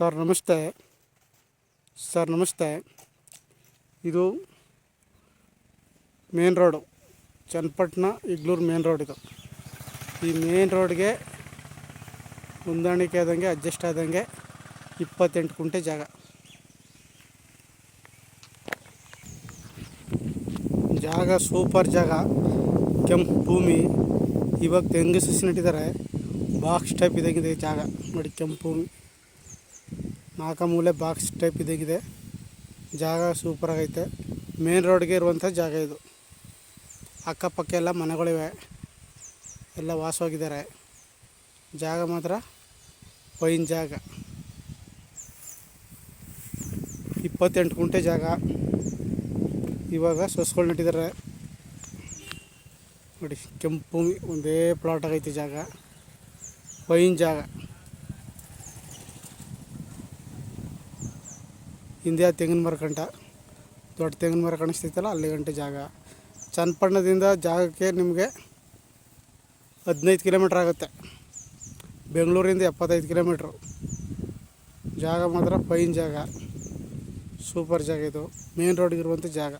Sir, ನಮಸ್ತೆ. Sir, ನಮಸ್ತೆ. ಇದು main road. Channapatna Iglur main road ಇದು. ಈ ಮೇನ್ ರೋಡ್ಗೆ ಹೊಂದಾಣಿಕೆ ಆದಂಗೆ, ಅಡ್ಜಸ್ಟ್ ಆದಂಗೆ ಇಪ್ಪತ್ತೆಂಟು ಕುಂಟೆ ಜಾಗ. ಜಾಗ ಸೂಪರ್ ಜಾಗ. ಕೆಂಪು ಭೂಮಿ. ಇವಾಗ ತೆಂಗು ಸಸಿ ನೆಟ್ಟಿದ್ದಾರೆ. ಬಾಕ್ಸ್ ಟೈಪ್ ಇದಾಗಿದೆ ಜಾಗ. ನೋಡಿ, ಕೆಂಪು ಭೂಮಿ. ನಾಲ್ಕು ಮೂಲೆ ಬಾಕ್ಸ್ ಟೈಪ್ ಇದಾಗಿದೆ. ಜಾಗ ಸೂಪರ್ ಆಗೈತೆ. ಮೇನ್ ರೋಡ್ಗೆ ಇರುವಂಥ ಜಾಗ ಇದು. ಅಕ್ಕಪಕ್ಕ ಎಲ್ಲ ಮನೆಗಳಿವೆ ಎಲ್ಲ ವಾಸವಾಗಿದ್ದಾರೆ. ಜಾಗ ಮಾತ್ರ ಪೈನ್ ಜಾಗ. ಇಪ್ಪತ್ತೆಂಟು ಗುಂಟೆ ಜಾಗ. ಇವಾಗ ಸೊಸ್ಗಳು ನೆಟ್ಟಿದ್ದಾರೆ. ನೋಡಿ, ಕೆಂಪು ಒಂದೇ ಪ್ಲಾಟ್ ಆಗೈತೆ ಜಾಗ. ಪೈನ್ ಜಾಗ. ಹಿಂದೆ ತೆಂಗಿನ ಮರ ಕಂಟ ದೊಡ್ಡ ತೆಂಗಿನ ಮರ ಕಾಣಿಸ್ತೈತಲ್ಲ, ಅಲ್ಲಿ ಗಂಟೆ ಜಾಗ. ಚನ್ನಪಟ್ಟಣದಿಂದ ಜಾಗಕ್ಕೆ ನಿಮಗೆ ಹದಿನೈದು ಕಿಲೋಮೀಟ್ರ್ ಆಗುತ್ತೆ. ಬೆಂಗಳೂರಿಂದ ಎಪ್ಪತ್ತೈದು ಕಿಲೋಮೀಟ್ರು. ಜಾಗ ಮಾತ್ರ ಪೈನ್ ಜಾಗ. ಸೂಪರ್ ಜಾಗ ಇದು. ಮೇನ್ ರೋಡ್ಗಿರುವಂಥ ಜಾಗ.